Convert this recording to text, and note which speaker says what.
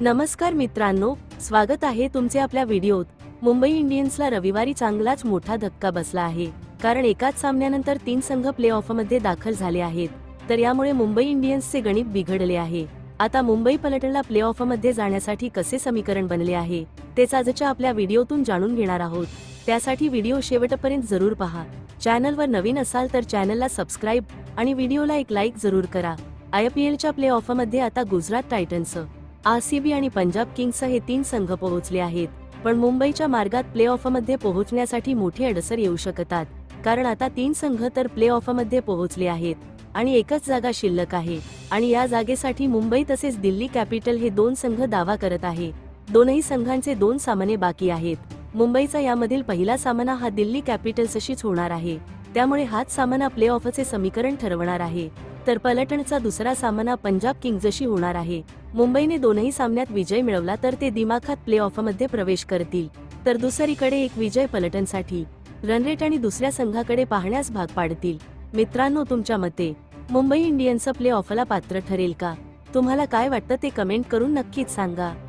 Speaker 1: नमस्कार मित्रांनो स्वागत आहे तुमचे आपल्या व्हिडिओत. मुंबई इंडियन्सला रविवारी चांगलाच मोठा धक्का बसला आहे कारण एकाच सामन्यानंतर तीन संघ प्ले मध्ये दाखल झाले आहेत तर यामुळे मुंबई इंडियन्सचे गणित बिघडले आहे. आता मुंबई पलटनला प्ले मध्ये जाण्यासाठी कसे समीकरण बनले आहे तेच आजच्या आपल्या व्हिडिओतून जाणून घेणार आहोत. त्यासाठी व्हिडिओ शेवटपर्यंत जरूर पहा. चॅनलवर नवीन असाल तर चॅनलला सबस्क्राईब आणि व्हिडिओला एक लाईक जरूर करा. आय पी एलच्या प्ले मध्ये आता गुजरात टायटन्स आरसीबी आणि पंजाब किंग्स हे तीन संघ पोहोचले आहेत. पण मुंबईच्या मार्गात प्ले ऑफमध्ये पोहोचण्यासाठी मोठी अडसर येऊ शकतात. कारण आता तीन संघ तर प्ले ऑफमध्ये पोहोचले आहेत. आणि एकच जागा शिल्लक आहे. आणि या जागेसाठी मुंबई तसेच दिल्ली कॅपिटल हे दोन संघ दावा करत आहे. दोनही संघांचे दोन सामने बाकी आहेत. मुंबईचा यामधील पहिला सामना हा दिल्ली कॅपिटल्सशीच होणार आहे. त्यामुळे हाच सामना प्ले ऑफचे समीकरण ठरवणार आहे. तर पलटणचा दुसरा सामना पंजाब किंग्जशी होणार आहे. मुंबईने दोनही सामन्यात विजय मिळवला तर ते दिमाखात प्ले मध्ये प्रवेश करतील. तर दुसरीकडे एक विजय पलटणसाठी. रनरेट आणि दुसऱ्या संघाकडे पाहण्यास भाग पाडतील. मित्रांनो तुमच्या मते मुंबई इंडियन्सचं प्ले ऑफला पात्र ठरेल का? तुम्हाला काय वाटतं ते कमेंट करून नक्कीच सांगा.